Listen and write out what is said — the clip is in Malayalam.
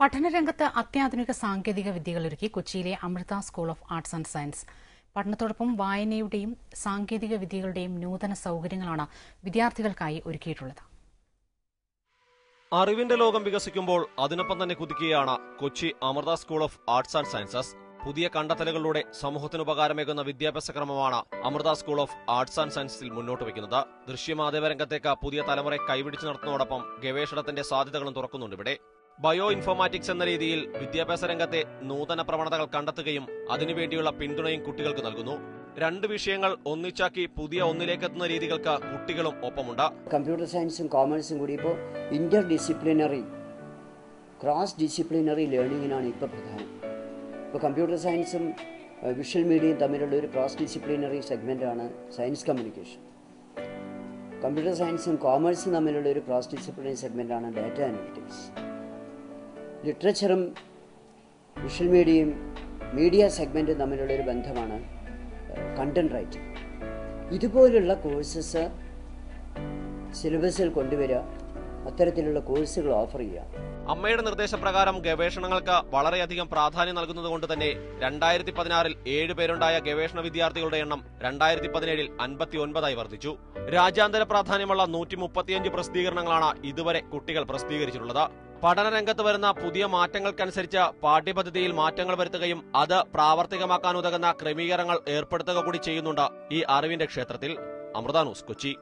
പഠനരംഗത്ത് അത്യാധുനിക സാങ്കേതിക വിദ്യകൾ ഒരുക്കി കൊച്ചിയിലെ Amrita school of arts and science പഠനത്തോടൊപ്പം വായനയുടെയും സാങ്കേതിക വിദ്യകളുടെയും നൂതന സൗകര്യങ്ങളാണ് വിദ്യാർത്ഥികൾക്കായി ഒരുക്കിയിട്ടുള്ളത്. അറിവിന്റെ ലോകം വികസിക്കുമ്പോൾ അതിനൊപ്പം തന്നെ കുതിക്കുകയാണ് Kochi Amrita school of arts and sciences പുതിയ കണ്ടെത്തലുകളിലൂടെ സമൂഹത്തിന് ഉപകാരമേകുന്ന വിദ്യാഭ്യാസ ക്രമമാണ് Amrita school of arts and സയൻസിൽ മുന്നോട്ട് വയ്ക്കുന്നത്. ദൃശ്യമാധ്യമ രംഗത്തേക്ക് പുതിയ തലമുറയെ കൈപിടിച്ചു നടത്തുന്നതോടൊപ്പം ഗവേഷണത്തിന്റെ സാധ്യതകളും തുറക്കുന്നുണ്ട് ഇവിടെ. ബയോ ഇൻഫോർമാറ്റിക്സ് എന്ന രീതിയിൽ വിദ്യാഭ്യാസ രംഗത്തെ നൂതന പ്രവണതകൾ കണ്ടെത്തുകയും അതിനുവേണ്ടിയുള്ള പിന്തുണയും കുട്ടികൾക്ക് നൽകുന്നു. രണ്ട് വിഷയങ്ങൾ ഒന്നിച്ചാക്കി പുതിയ ഒന്നിലേക്കെത്തുന്ന രീതികൾക്ക് കുട്ടികളും ഒപ്പമുണ്ട്. കമ്പ്യൂട്ടർ സയൻസും കോമേഴ്സും കൂടി ഇപ്പോൾ ഇന്റർ ഡിസിപ്ലിനറി ക്രോസ് ഡിസിപ്ലിനറി ലേണിങ്ങിനാണ് ഇപ്പോൾ പ്രധാനം. ഇപ്പോൾ കമ്പ്യൂട്ടർ സയൻസും വിഷ്വൽ മീഡിയയും തമ്മിലുള്ള ഒരു ക്രോസ് ഡിസിപ്ലിനറി സെഗ്മെന്റ് ആണ് സയൻസ് കമ്മ്യൂണിക്കേഷൻ കമ്പ്യൂട്ടർ സയൻസും കോമേഴ്സും തമ്മിലുള്ള ഒരു ക്രോസ് ഡിസിപ്ലിനറി സെഗ്മെന്റ് ആണ് ഡാറ്റ അനലിറ്റിക്സ് ലിറ്ററേച്ചറും വിഷ്വൽ മീഡിയയും മീഡിയ സെഗ്മെന്റും തമ്മിലുള്ളൊരു ബന്ധമാണ് കണ്ടന്റ് റൈറ്റിംഗ് ഇതുപോലുള്ള കോഴ്സസ് സിലബസിൽ കൊണ്ടുവരിക അത്തരത്തിലുള്ള കോഴ്സുകൾ ഓഫർ ചെയ്യുക. അമ്മയുടെ നിർദ്ദേശപ്രകാരം ഗവേഷണങ്ങൾക്ക് വളരെയധികം പ്രാധാന്യം നൽകുന്നതുകൊണ്ട് തന്നെ രണ്ടായിരത്തി പതിനാറിൽ ഏഴ് പേരുണ്ടായ ഗവേഷണ വിദ്യാർത്ഥികളുടെ എണ്ണം രണ്ടായിരത്തി പതിനേഴിൽ അൻപത്തി ഒൻപതായി വർദ്ധിച്ചു. രാജ്യാന്തര പ്രാധാന്യമുള്ള നൂറ്റി മുപ്പത്തിയഞ്ച് പ്രസിദ്ധീകരണങ്ങളാണ് ഇതുവരെ കുട്ടികൾ പ്രസിദ്ധീകരിച്ചിട്ടുള്ളത്. പഠനരംഗത്ത് വരുന്ന പുതിയ മാറ്റങ്ങൾക്കനുസരിച്ച് പാഠ്യപദ്ധതിയിൽ മാറ്റങ്ങൾ വരുത്തുകയും അത് പ്രാവർത്തികമാക്കാൻ ഉതകുന്ന ക്രമീകരണങ്ങൾ ഏർപ്പെടുത്തുക കൂടി ചെയ്യുന്നുണ്ട് ഈ അറിവിന്റെ ക്ഷേത്രത്തിൽ. അമൃത ന്യൂസ് കൊച്ചി.